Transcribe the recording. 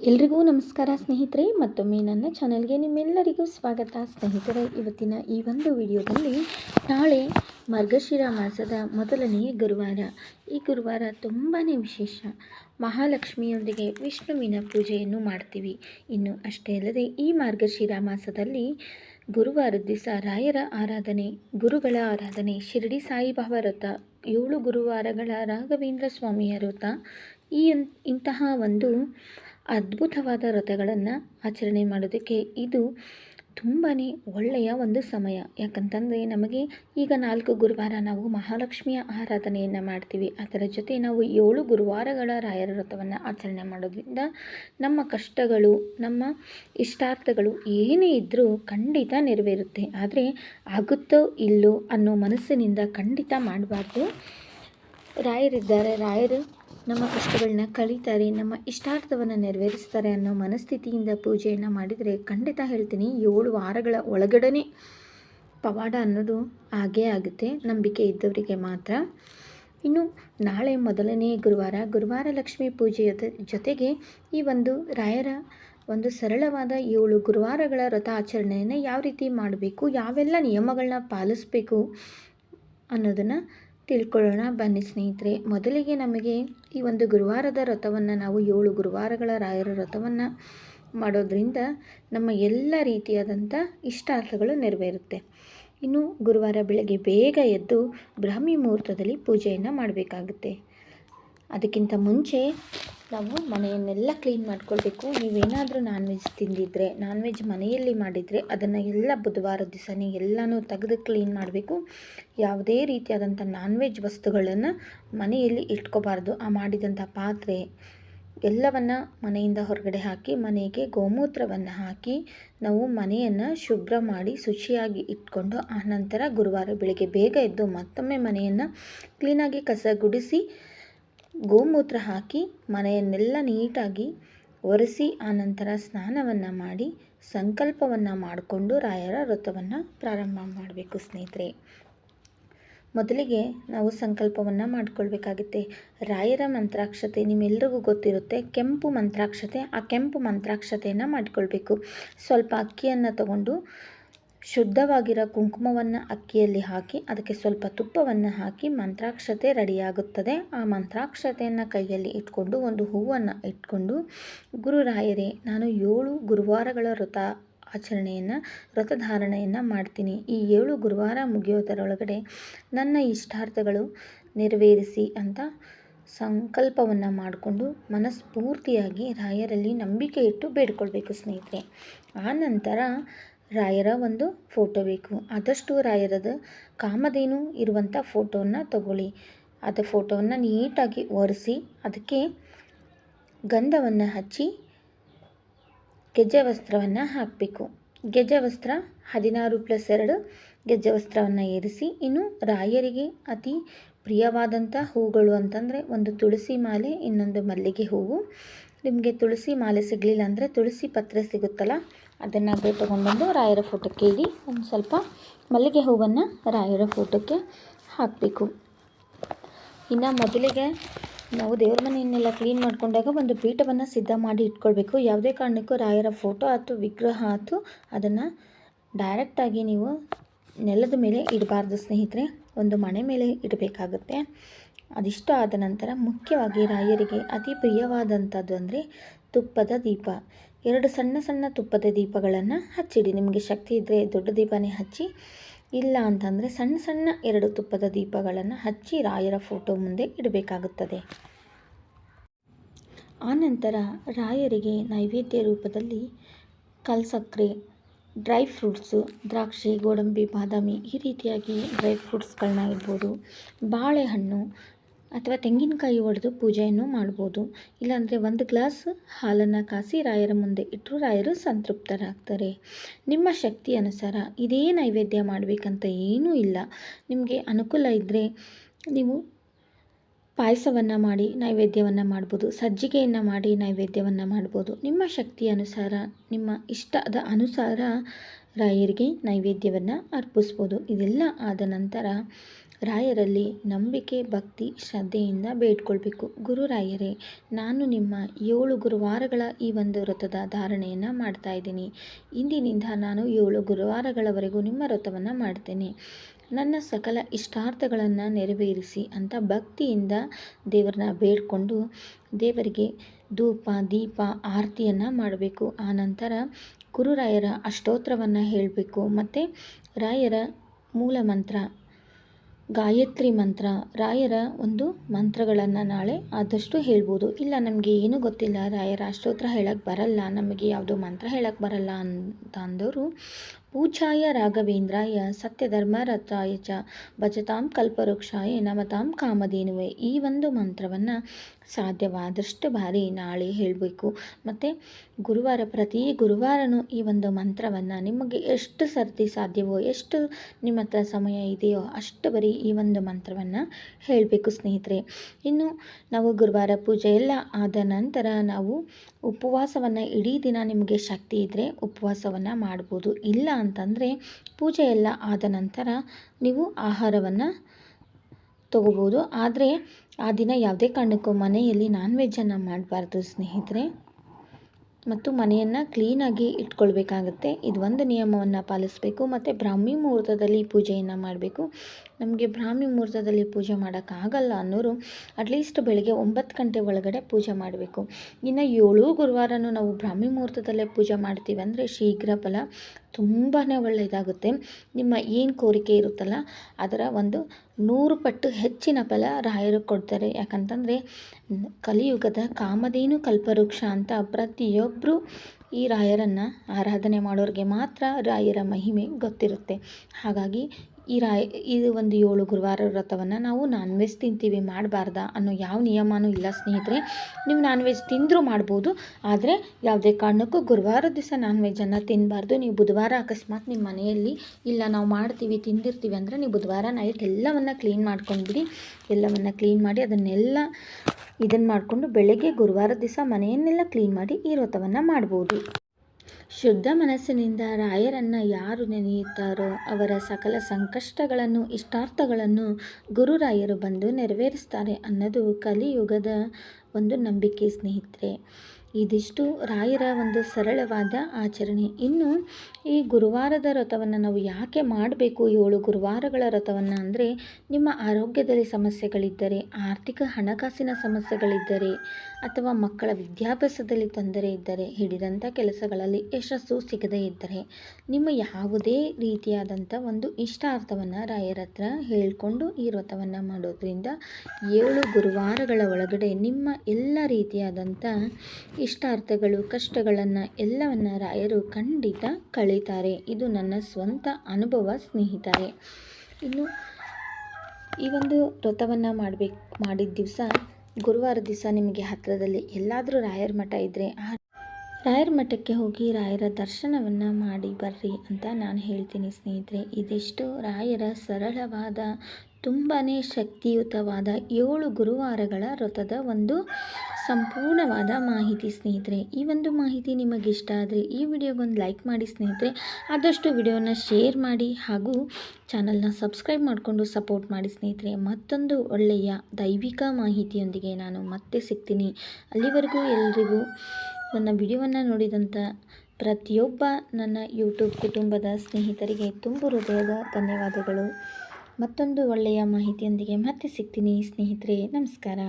ಎಲ್ರಿಗೂ ನಮಸ್ಕಾರ ಸ್ನೇಹಿತರೆ, ಮತ್ತೊಮ್ಮೆ ನನ್ನ ಚಾನಲ್ಗೆ ನಿಮ್ಮೆಲ್ಲರಿಗೂ ಸ್ವಾಗತ. ಸ್ನೇಹಿತರೆ, ಇವತ್ತಿನ ಈ ಒಂದು ವಿಡಿಯೋದಲ್ಲಿ ನಾಳೆ ಮಾರ್ಗಶಿರ ಮಾಸದ ಮೊದಲನೆಯ ಗುರುವಾರ. ಈ ಗುರುವಾರ ತುಂಬಾ ವಿಶೇಷ. ಮಹಾಲಕ್ಷ್ಮಿಯೊಂದಿಗೆ ವಿಷ್ಣುವಿನ ಪೂಜೆಯನ್ನು ಮಾಡ್ತೀವಿ. ಇನ್ನು ಅಷ್ಟೇ ಅಲ್ಲದೆ ಈ ಮಾರ್ಗಶಿರ ಮಾಸದಲ್ಲಿ ಗುರುವಾರ ದಿವಸ ರಾಯರ ಆರಾಧನೆ, ಗುರುಗಳ ಆರಾಧನೆ, ಶಿರಡಿ ಸಾಯಿಬಾಬಾ ವ್ರತ, ಏಳು ಗುರುವಾರಗಳ ರಾಘವೇಂದ್ರ ಸ್ವಾಮಿಯ ವ್ರತ, ಈ ಇಂತಹ ಒಂದು ಅದ್ಭುತವಾದ ವ್ರತಗಳನ್ನು ಆಚರಣೆ ಮಾಡೋದಕ್ಕೆ ಇದು ತುಂಬಾ ಒಳ್ಳೆಯ ಒಂದು ಸಮಯ. ಯಾಕಂತಂದರೆ ನಮಗೆ ಈಗ ನಾಲ್ಕು ಗುರುವಾರ ನಾವು ಮಹಾಲಕ್ಷ್ಮಿಯ ಆರಾಧನೆಯನ್ನು ಮಾಡ್ತೀವಿ. ಅದರ ಜೊತೆ ನಾವು ಏಳು ಗುರುವಾರಗಳ ರಾಯರ ವ್ರತವನ್ನು ಆಚರಣೆ ಮಾಡೋದ್ರಿಂದ ನಮ್ಮ ಕಷ್ಟಗಳು, ನಮ್ಮ ಇಷ್ಟಾರ್ಥಗಳು ಏನೇ ಇದ್ದರೂ ಖಂಡಿತ ನೆರವೇರುತ್ತೆ. ಆದರೆ ಆಗುತ್ತೋ ಇಲ್ಲೋ ಅನ್ನೋ ಮನಸ್ಸಿನಿಂದ ಖಂಡಿತ ಮಾಡಬಾರ್ದು. ರಾಯರಿದ್ದಾರೆ, ರಾಯರು ನಮ್ಮ ಕಷ್ಟಗಳನ್ನ ಕಳೀತಾರೆ, ನಮ್ಮ ಇಷ್ಟಾರ್ಥವನ್ನು ನೆರವೇರಿಸ್ತಾರೆ ಅನ್ನೋ ಮನಸ್ಥಿತಿಯಿಂದ ಪೂಜೆಯನ್ನು ಮಾಡಿದರೆ ಖಂಡಿತ ಹೇಳ್ತೀನಿ ಏಳು ವಾರಗಳ ಒಳಗಡೆ ಪವಾಡ ಅನ್ನೋದು ಹಾಗೇ ಆಗುತ್ತೆ, ನಂಬಿಕೆ ಇದ್ದವರಿಗೆ ಮಾತ್ರ. ಇನ್ನು ನಾಳೆ ಮೊದಲನೇ ಗುರುವಾರ ಗುರುವಾರ ಲಕ್ಷ್ಮೀ ಪೂಜೆಯ ಜೊತೆಗೆ ಈ ಒಂದು ರಾಯರ ಒಂದು ಸರಳವಾದ ಏಳು ಗುರುವಾರಗಳ ವ್ರತ ಆಚರಣೆಯನ್ನು ಯಾವ ರೀತಿ ಮಾಡಬೇಕು, ಯಾವೆಲ್ಲ ನಿಯಮಗಳನ್ನ ಪಾಲಿಸಬೇಕು ಅನ್ನೋದನ್ನು ತಿಳ್ಕೊಳ್ಳೋಣ. ಬನ್ನಿ ಸ್ನೇಹಿತರೆ, ಮೊದಲಿಗೆ ನಮಗೆ ಈ ಒಂದು ಗುರುವಾರದ ರಥವನ್ನು ನಾವು ಏಳು ಗುರುವಾರಗಳ ರಾಯರ ರಥವನ್ನು ಮಾಡೋದ್ರಿಂದ ನಮ್ಮ ಎಲ್ಲ ರೀತಿಯಾದಂಥ ಇಷ್ಟಾರ್ಥಗಳು ನೆರವೇರುತ್ತೆ. ಇನ್ನು ಗುರುವಾರ ಬೆಳಗ್ಗೆ ಬೇಗ ಎದ್ದು ಬ್ರಾಹ್ಮಿ ಮುಹೂರ್ತದಲ್ಲಿ ಪೂಜೆಯನ್ನು ಮಾಡಬೇಕಾಗುತ್ತೆ. ಅದಕ್ಕಿಂತ ಮುಂಚೆ ನಾವು ಮನೆಯನ್ನೆಲ್ಲ ಕ್ಲೀನ್ ಮಾಡ್ಕೊಳ್ಬೇಕು. ನೀವೇನಾದರೂ ನಾನ್ ವೆಜ್ ತಿಂದಿದ್ರೆ ನಾನ್ ವೆಜ್ ಮನೆಯಲ್ಲಿ ಮಾಡಿದರೆ ಅದನ್ನು ಎಲ್ಲ ಬುಧವಾರ ದಿವಸನೇ ಎಲ್ಲನೂ ತೆಗೆದು ಕ್ಲೀನ್ ಮಾಡಬೇಕು. ಯಾವುದೇ ರೀತಿಯಾದಂಥ ನಾನ್ ವೆಜ್ ವಸ್ತುಗಳನ್ನು ಮನೆಯಲ್ಲಿ ಇಟ್ಕೋಬಾರ್ದು. ಆ ಮಾಡಿದಂಥ ಪಾತ್ರೆ ಎಲ್ಲವನ್ನು ಮನೆಯಿಂದ ಹೊರಗಡೆ ಹಾಕಿ, ಮನೆಗೆ ಗೋಮೂತ್ರವನ್ನು ಹಾಕಿ ನಾವು ಮನೆಯನ್ನು ಶುಭ್ರ ಮಾಡಿ ಶುಚಿಯಾಗಿ ಇಟ್ಕೊಂಡು ಆನಂತರ ಗುರುವಾರ ಬೆಳಗ್ಗೆ ಬೇಗ ಎದ್ದು ಮತ್ತೊಮ್ಮೆ ಮನೆಯನ್ನು ಕ್ಲೀನಾಗಿ ಕಸ ಗುಡಿಸಿ ಗೋಮೂತ್ರ ಹಾಕಿ ಮನೆಯನ್ನೆಲ್ಲ ನೀಟಾಗಿ ಒರೆಸಿ, ಆನಂತರ ಸ್ನಾನವನ್ನು ಮಾಡಿ, ಸಂಕಲ್ಪವನ್ನು ಮಾಡಿಕೊಂಡು ರಾಯರ ವ್ರತವನ್ನು ಪ್ರಾರಂಭ ಮಾಡಬೇಕು ಸ್ನೇಹಿತರೆ. ಮೊದಲಿಗೆ ನಾವು ಸಂಕಲ್ಪವನ್ನು ಮಾಡಿಕೊಳ್ಬೇಕಾಗುತ್ತೆ. ರಾಯರ ಮಂತ್ರಾಕ್ಷತೆ ನಿಮ್ಮೆಲ್ಲರಿಗೂ ಗೊತ್ತಿರುತ್ತೆ. ಕೆಂಪು ಮಂತ್ರಾಕ್ಷತೆ, ಆ ಕೆಂಪು ಮಂತ್ರಾಕ್ಷತೆಯನ್ನು ಮಾಡಿಕೊಳ್ಬೇಕು. ಸ್ವಲ್ಪ ಅಕ್ಕಿಯನ್ನು ತಗೊಂಡು ಶುದ್ಧವಾಗಿರೋ ಕುಂಕುಮವನ್ನು ಅಕ್ಕಿಯಲ್ಲಿ ಹಾಕಿ, ಅದಕ್ಕೆ ಸ್ವಲ್ಪ ತುಪ್ಪವನ್ನು ಹಾಕಿ ಮಂತ್ರಾಕ್ಷತೆ ರೆಡಿಯಾಗುತ್ತದೆ. ಆ ಮಂತ್ರಾಕ್ಷತೆಯನ್ನು ಕೈಯಲ್ಲಿ ಇಟ್ಕೊಂಡು, ಒಂದು ಹೂವನ್ನು ಇಟ್ಕೊಂಡು ಗುರುರಾಯರೇ ನಾನು ಏಳು ಗುರುವಾರಗಳ ವ್ರತ ಆಚರಣೆಯನ್ನು ವ್ರತಧಾರಣೆಯನ್ನು ಮಾಡ್ತೀನಿ. ಈ ಏಳು ಗುರುವಾರ ಮುಗಿಯೋದರೊಳಗಡೆ ನನ್ನ ಇಷ್ಟಾರ್ಥಗಳು ನೆರವೇರಿಸಿ ಅಂತ ಸಂಕಲ್ಪವನ್ನು ಮಾಡಿಕೊಂಡು, ಮನಸ್ಫೂರ್ತಿಯಾಗಿ ರಾಯರಲ್ಲಿ ನಂಬಿಕೆ ಇಟ್ಟು ಬೇಡ್ಕೊಳ್ಬೇಕು ಸ್ನೇಹಿತರೆ. ಆ ನಂತರ ರಾಯರ ಒಂದು ಫೋಟೋ ಬೇಕು. ಆದಷ್ಟು ರಾಯರದ ಕಾಮಧೇನು ಇರುವಂಥ ಫೋಟೋವನ್ನು ತಗೊಳ್ಳಿ. ಅದು ಫೋಟೋವನ್ನು ನೀಟಾಗಿ ಒರೆಸಿ, ಅದಕ್ಕೆ ಗಂಧವನ್ನು ಹಚ್ಚಿ ಗೆಜ್ಜೆ ವಸ್ತ್ರವನ್ನು ಹಾಕಬೇಕು. ಗೆಜ್ಜೆ ವಸ್ತ್ರ ಹದಿನಾರು ಪ್ಲಸ್ ಎರಡು ಗೆಜ್ಜೆ ವಸ್ತ್ರವನ್ನು ಏರಿಸಿ, ಇನ್ನು ರಾಯರಿಗೆ ಅತಿ ಪ್ರಿಯವಾದಂಥ ಹೂಗಳು ಅಂತಂದರೆ ಒಂದು ತುಳಸಿ ಮಾಲೆ, ಇನ್ನೊಂದು ಮಲ್ಲಿಗೆ ಹೂವು. ನಿಮಗೆ ತುಳಸಿ ಮಾಲೆ ಸಿಗಲಿಲ್ಲ ಅಂದರೆ ತುಳಸಿ ಪತ್ರೆ ಸಿಗುತ್ತಲ್ಲ ಅದನ್ನು ಅದೇ ತೊಗೊಂಡ್ಬಂದು ರಾಯರ ಫೋಟೋಕ್ಕೆ ಇಡಿ. ಒಂದು ಸ್ವಲ್ಪ ಮಲ್ಲಿಗೆ ಹೂವನ್ನು ರಾಯರ ಫೋಟೋಕ್ಕೆ ಹಾಕಬೇಕು. ಇನ್ನು ಮೊದಲಿಗೆ ನಾವು ದೇವ್ರ ಮನೆಯನ್ನೆಲ್ಲ ಕ್ಲೀನ್ ಮಾಡಿಕೊಂಡಾಗ ಒಂದು ಪೀಠವನ್ನು ಸಿದ್ಧ ಮಾಡಿ ಇಟ್ಕೊಳ್ಬೇಕು. ಯಾವುದೇ ಕಾರಣಕ್ಕೂ ರಾಯರ ಫೋಟೋ ಆಯಿತು, ವಿಗ್ರಹ ಆಯಿತು, ಅದನ್ನು ಡೈರೆಕ್ಟಾಗಿ ನೀವು ನೆಲದ ಮೇಲೆ ಇಡಬಾರ್ದು ಸ್ನೇಹಿತರೆ. ಒಂದು ಮನೆ ಮೇಲೆ ಇಡಬೇಕಾಗುತ್ತೆ. ಅದಿಷ್ಟು ಆದ ನಂತರ ಮುಖ್ಯವಾಗಿ ರಾಯರಿಗೆ ಅತಿ ಪ್ರಿಯವಾದಂಥದ್ದು ಅಂದರೆ ತುಪ್ಪದ ದೀಪ. ಎರಡು ಸಣ್ಣ ಸಣ್ಣ ತುಪ್ಪದ ದೀಪಗಳನ್ನು ಹಚ್ಚಿಡಿ. ನಿಮಗೆ ಶಕ್ತಿ ಇದ್ದರೆ ದೊಡ್ಡ ದೀಪನೇ ಹಚ್ಚಿ, ಇಲ್ಲ ಅಂತಂದರೆ ಸಣ್ಣ ಸಣ್ಣ ಎರಡು ತುಪ್ಪದ ದೀಪಗಳನ್ನು ಹಚ್ಚಿ ರಾಯರ ಫೋಟೋ ಮುಂದೆ ಇಡಬೇಕಾಗುತ್ತದೆ. ಆನಂತರ ರಾಯರಿಗೆ ನೈವೇದ್ಯ ರೂಪದಲ್ಲಿ ಕಲ್ಸಕ್ರೆ, ಡ್ರೈ ಫ್ರೂಟ್ಸು, ದ್ರಾಕ್ಷಿ, ಗೋಡಂಬಿ, ಬಾದಾಮಿ ಈ ರೀತಿಯಾಗಿ ಡ್ರೈ ಫ್ರೂಟ್ಸ್ಗಳನ್ನ ಇರ್ಬೋದು ಬಾಳೆಹಣ್ಣು ಅಥವಾ ತೆಂಗಿನಕಾಯಿ ಒಡೆದು ಪೂಜೆಯನ್ನು ಮಾಡ್ಬೋದು. ಇಲ್ಲಾಂದರೆ ಒಂದು ಗ್ಲಾಸ್ ಹಾಲನ್ನು ಕಾಸಿ ರಾಯರ ಮುಂದೆ ಇಟ್ಟರು ರಾಯರು ಸಂತೃಪ್ತರಾಗ್ತಾರೆ. ನಿಮ್ಮ ಶಕ್ತಿ ಅನುಸಾರ ಇದೇ ನೈವೇದ್ಯ ಮಾಡಬೇಕಂತ ಏನೂ ಇಲ್ಲ. ನಿಮಗೆ ಅನುಕೂಲ ಇದ್ದರೆ ನೀವು ಪಾಯಸವನ್ನು ಮಾಡಿ ನೈವೇದ್ಯವನ್ನು ಮಾಡ್ಬೋದು. ಸಜ್ಜಿಗೆಯನ್ನು ಮಾಡಿ ನೈವೇದ್ಯವನ್ನು ಮಾಡ್ಬೋದು. ನಿಮ್ಮ ಶಕ್ತಿ ಅನುಸಾರ, ನಿಮ್ಮ ಇಷ್ಟದ ಅನುಸಾರ ರಾಯರಿಗೆ ನೈವೇದ್ಯವನ್ನು ಅರ್ಪಿಸ್ಬೋದು. ಇದೆಲ್ಲ ಆದ ನಂತರ ರಾಯರಲ್ಲಿ ನಂಬಿಕೆ, ಭಕ್ತಿ, ಶ್ರದ್ಧೆಯಿಂದ ಬೇಡ್ಕೊಳ್ಬೇಕು. ಗುರುರಾಯರೇ ನಾನು ನಿಮ್ಮ ಏಳು ಗುರುವಾರಗಳ ಈ ಒಂದು ವ್ರತದ ಧಾರಣೆಯನ್ನು ಮಾಡ್ತಾ ಇದ್ದೀನಿ. ಇಂದಿನಿಂದ ನಾನು ಏಳು ಗುರುವಾರಗಳವರೆಗೂ ನಿಮ್ಮ ವ್ರತವನ್ನು ಮಾಡ್ತೇನೆ. ನನ್ನ ಸಕಲ ಇಷ್ಟಾರ್ಥಗಳನ್ನು ನೆರವೇರಿಸಿ ಅಂತ ಭಕ್ತಿಯಿಂದ ದೇವರನ್ನ ಬೇಡಿಕೊಂಡು ದೇವರಿಗೆ ಧೂಪ, ದೀಪ, ಆರತಿಯನ್ನು ಮಾಡಬೇಕು. ಆನಂತರ ಗುರುರಾಯರ ಅಷ್ಟೋತ್ರವನ್ನು ಹೇಳಬೇಕು. ಮತ್ತು ರಾಯರ ಮೂಲ ಮಂತ್ರ ಗಾಯತ್ರಿ ಮಂತ್ರ. ರಾಯರ ಒಂದು ಮಂತ್ರಗಳನ್ನು ನಾಳೆ ಆದಷ್ಟು ಹೇಳ್ಬೋದು. ಇಲ್ಲ, ನಮಗೆ ಏನೂ ಗೊತ್ತಿಲ್ಲ. ರಾಯರ ಅಷ್ಟೋತ್ರ ಹೇಳಕ್ಕೆ ಬರಲ್ಲ. ನಮಗೆ ಯಾವುದೋ ಮಂತ್ರ ಹೇಳಕ್ಕೆ ಬರಲ್ಲ ಅಂತ ಅಂದವರು ಪೂಜಾಯ ರಾಘವೇಂದ್ರಾಯ ಸತ್ಯಧರ್ಮರಥಾಯ ಚ ಭಜತಾಂ ಕಲ್ಪವೃಕ್ಷಾಯ ನಮತಾಂ ಕಾಮಧೇನುವೆ. ಈ ಒಂದು ಮಂತ್ರವನ್ನು ಸಾಧ್ಯವಾದಷ್ಟು ಬಾರಿ ನಾಳೆ ಹೇಳಬೇಕು. ಮತ್ತು ಗುರುವಾರ, ಪ್ರತಿ ಗುರುವಾರನೂ ಈ ಒಂದು ಮಂತ್ರವನ್ನು ನಿಮಗೆ ಎಷ್ಟು ಸರ್ತಿ ಸಾಧ್ಯವೋ, ಎಷ್ಟು ನಿಮ್ಮ ಹತ್ರ ಸಮಯ ಇದೆಯೋ ಅಷ್ಟು ಬರೀ ಈ ಒಂದು ಮಂತ್ರವನ್ನು ಹೇಳಬೇಕು ಸ್ನೇಹಿತರೆ. ಇನ್ನು ನಾವು ಗುರುವಾರ ಪೂಜೆ ಎಲ್ಲ ಆದ ನಂತರ ನಾವು ಉಪವಾಸವನ್ನು ಇಡೀ ದಿನ ನಿಮಗೆ ಶಕ್ತಿ ಇದ್ದರೆ ಉಪವಾಸವನ್ನು ಮಾಡ್ಬೋದು. ಇಲ್ಲ ಅಂತಂದರೆ ಪೂಜೆ ಎಲ್ಲ ಆದ ನಂತರ ನೀವು ಆಹಾರವನ್ನು ತಗೋಬೋದು. ಆದರೆ ಆ ದಿನ ಯಾವುದೇ ಕಾರಣಕ್ಕೂ ಮನೆಯಲ್ಲಿ ನಾನ್ ವೆಜ್ಜನ್ನು ಮಾಡಬಾರ್ದು ಸ್ನೇಹಿತರೆ. ಮತ್ತು ಮನೆಯನ್ನು ಕ್ಲೀನಾಗಿ ಇಟ್ಕೊಳ್ಬೇಕಾಗತ್ತೆ. ಇದು ಒಂದು ನಿಯಮವನ್ನು ಪಾಲಿಸಬೇಕು. ಮತ್ತು ಬ್ರಾಹ್ಮಿ ಮುಹೂರ್ತದಲ್ಲಿ ಪೂಜೆಯನ್ನು ಮಾಡಬೇಕು. ನಮಗೆ ಬ್ರಾಹ್ಮಿ ಮುಹೂರ್ತದಲ್ಲಿ ಪೂಜೆ ಮಾಡೋಕ್ಕಾಗಲ್ಲ ಅನ್ನೋರು ಅಟ್ಲೀಸ್ಟ್ ಬೆಳಗ್ಗೆ ಒಂಬತ್ತು ಗಂಟೆ ಒಳಗಡೆ ಪೂಜೆ ಮಾಡಬೇಕು. ಇನ್ನು ಏಳು ಗುರುವಾರನೂ ನಾವು ಬ್ರಾಹ್ಮಿ ಮುಹೂರ್ತದಲ್ಲೇ ಪೂಜೆ ಮಾಡ್ತೀವಿ ಅಂದರೆ ಶೀಘ್ರ ಫಲ ತುಂಬಾ ಒಳ್ಳೆಯದಾಗುತ್ತೆ ನಿಮ್ಮ ಏನು ಕೋರಿಕೆ ಇರುತ್ತಲ್ಲ ಅದರ ಒಂದು ನೂರು ಪಟ್ಟು ಹೆಚ್ಚಿನ ಫಲ ರಾಯರು ಕೊಡ್ತಾರೆ. ಯಾಕಂತಂದರೆ ಕಲಿಯುಗದ ಕಾಮಧೇನು ಕಲ್ಪವೃಕ್ಷ ಅಂತ ಪ್ರತಿಯೊಬ್ಬರು ಈ ರಾಯರನ್ನು ಆರಾಧನೆ ಮಾಡೋರಿಗೆ ಮಾತ್ರ ರಾಯರ ಮಹಿಮೆ ಗೊತ್ತಿರುತ್ತೆ. ಹಾಗಾಗಿ ಈ ರಾಯ್, ಇದು ಒಂದು ಏಳು ಗುರುವಾರ ವ್ರತವನ್ನು ನಾವು ನಾನ್ ವೆಜ್ ತಿಂತೀವಿ, ಮಾಡಬಾರ್ದ ಅನ್ನೋ ಯಾವ ನಿಯಮನೂ ಇಲ್ಲ ಸ್ನೇಹಿತರೆ. ನೀವು ನಾನ್ ವೆಜ್ ತಿಂದರೂ ಮಾಡ್ಬೋದು, ಆದರೆ ಯಾವುದೇ ಕಾರಣಕ್ಕೂ ಗುರುವಾರ ದಿವಸ ನಾನ್ ವೆಜ್ಜನ್ನು ತಿನ್ನಬಾರ್ದು ನೀವು ಬುಧವಾರ ಅಕಸ್ಮಾತ್ ನಿಮ್ಮ ಮನೆಯಲ್ಲಿ ಇಲ್ಲ, ನಾವು ಮಾಡ್ತೀವಿ, ತಿಂದಿರ್ತೀವಿ ಅಂದರೆ ನೀವು ಬುಧವಾರ ನೈಟ್ ಎಲ್ಲವನ್ನು ಕ್ಲೀನ್ ಮಾಡ್ಕೊಂಡ್ಬಿಡಿ. ಎಲ್ಲವನ್ನು ಕ್ಲೀನ್ ಮಾಡಿ ಅದನ್ನೆಲ್ಲ ಇದನ್ನು ಮಾಡಿಕೊಂಡು ಬೆಳಗ್ಗೆ ಗುರುವಾರ ದಿವಸ ಮನೆಯನ್ನೆಲ್ಲ ಕ್ಲೀನ್ ಮಾಡಿ ಈ ವ್ರತವನ್ನು ಮಾಡ್ಬೋದು. ಶುದ್ಧ ಮನಸ್ಸಿನಿಂದ ರಾಯರನ್ನು ಯಾರು ನೆನೆಯುತ್ತಾರೋ ಅವರ ಸಕಲ ಸಂಕಷ್ಟಗಳನ್ನು, ಇಷ್ಟಾರ್ಥಗಳನ್ನು ಗುರುರಾಯರು ಬಂದು ನೆರವೇರಿಸ್ತಾರೆ ಅನ್ನೋದು ಕಲಿಯುಗದ ಒಂದು ನಂಬಿಕೆ ಸ್ನೇಹಿತರೆ. ಇದಿಷ್ಟು ರಾಯರ ಒಂದು ಸರಳವಾದ ಆಚರಣೆ. ಇನ್ನು ಈ ಗುರುವಾರದ ವ್ರತವನ್ನು ನಾವು ಯಾಕೆ ಮಾಡಬೇಕು? ಏಳು ಗುರುವಾರಗಳ ವ್ರತವನ್ನು ಅಂದರೆ ನಿಮ್ಮ ಆರೋಗ್ಯದಲ್ಲಿ ಸಮಸ್ಯೆಗಳಿದ್ದರೆ, ಆರ್ಥಿಕ ಹಣಕಾಸಿನ ಸಮಸ್ಯೆಗಳಿದ್ದರೆ, ಅಥವಾ ಮಕ್ಕಳ ವಿದ್ಯಾಭ್ಯಾಸದಲ್ಲಿ ತೊಂದರೆ ಇದ್ದರೆ ಹಿಡಿದಂಥ ಕೆಲಸಗಳಲ್ಲಿ ಯಶಸ್ಸು ಸಿಗದೇ ಇದ್ದರೆ, ನಿಮ್ಮ ಯಾವುದೇ ರೀತಿಯಾದಂಥ ಒಂದು ಇಷ್ಟಾರ್ಥವನ್ನು ರಾಯರ ಹತ್ರ ಹೇಳಿಕೊಂಡು ಈ ವ್ರತವನ್ನು ಮಾಡೋದ್ರಿಂದ ಏಳು ಗುರುವಾರಗಳ ಒಳಗಡೆ ನಿಮ್ಮ ಎಲ್ಲ ರೀತಿಯಾದಂಥ ಇಷ್ಟಾರ್ಥಗಳು, ಕಷ್ಟಗಳನ್ನು ಎಲ್ಲವನ್ನು ರಾಯರು ಖಂಡಿತ ಕಳೀತಾರೆ. ಇದು ನನ್ನ ಸ್ವಂತ ಅನುಭವ ಸ್ನೇಹಿತರೆ. ಇನ್ನು ಈ ಒಂದು ವ್ರತವನ್ನು ಮಾಡಬೇಕು, ಮಾಡಿದ ದಿವಸ ಗುರುವಾರ ದಿವಸ ನಿಮಗೆ ಹತ್ತಿರದಲ್ಲಿ ಎಲ್ಲಾದರೂ ರಾಯರ ಮಠ ಇದ್ದರೆ ಆ ರಾಯರ ಮಠಕ್ಕೆ ಹೋಗಿ ರಾಯರ ದರ್ಶನವನ್ನು ಮಾಡಿ ಬರ್ರಿ ಅಂತ ನಾನು ಹೇಳ್ತೀನಿ ಸ್ನೇಹಿತರೆ. ಇದಿಷ್ಟು ರಾಯರ ಸರಳವಾದ ತುಂಬಾ ಶಕ್ತಿಯುತವಾದ ಏಳು ಗುರುವಾರಗಳ ವ್ರತದ ಒಂದು ಸಂಪೂರ್ಣವಾದ ಮಾಹಿತಿ ಸ್ನೇಹಿತರೆ. ಈ ಒಂದು ಮಾಹಿತಿ ನಿಮಗಿಷ್ಟ ಆದರೆ ಈ ವಿಡಿಯೋಗೊಂದು ಲೈಕ್ ಮಾಡಿ ಸ್ನೇಹಿತರೆ. ಆದಷ್ಟು ವಿಡಿಯೋನ ಶೇರ್ ಮಾಡಿ ಹಾಗೂ ಚಾನಲ್ನ ಸಬ್ಸ್ಕ್ರೈಬ್ ಮಾಡಿಕೊಂಡು ಸಪೋರ್ಟ್ ಮಾಡಿ ಸ್ನೇಹಿತರೆ. ಮತ್ತೊಂದು ಒಳ್ಳೆಯ ದೈವಿಕ ಮಾಹಿತಿಯೊಂದಿಗೆ ನಾನು ಮತ್ತೆ ಸಿಗ್ತೀನಿ. ಅಲ್ಲಿವರೆಗೂ ಎಲ್ರಿಗೂ ನನ್ನ ವಿಡಿಯೋವನ್ನು ನೋಡಿದಂಥ ಪ್ರತಿಯೊಬ್ಬ ನನ್ನ ಯೂಟ್ಯೂಬ್ ಕುಟುಂಬದ ಸ್ನೇಹಿತರಿಗೆ ತುಂಬ ಹೃದಯದ ಧನ್ಯವಾದಗಳು. ಮತ್ತೊಂದು ಒಳ್ಳೆಯ ಮಾಹಿತಿಯೊಂದಿಗೆ ಮತ್ತೆ ಸಿಗ್ತೀನಿ ಸ್ನೇಹಿತರೆ ನಮಸ್ಕಾರ.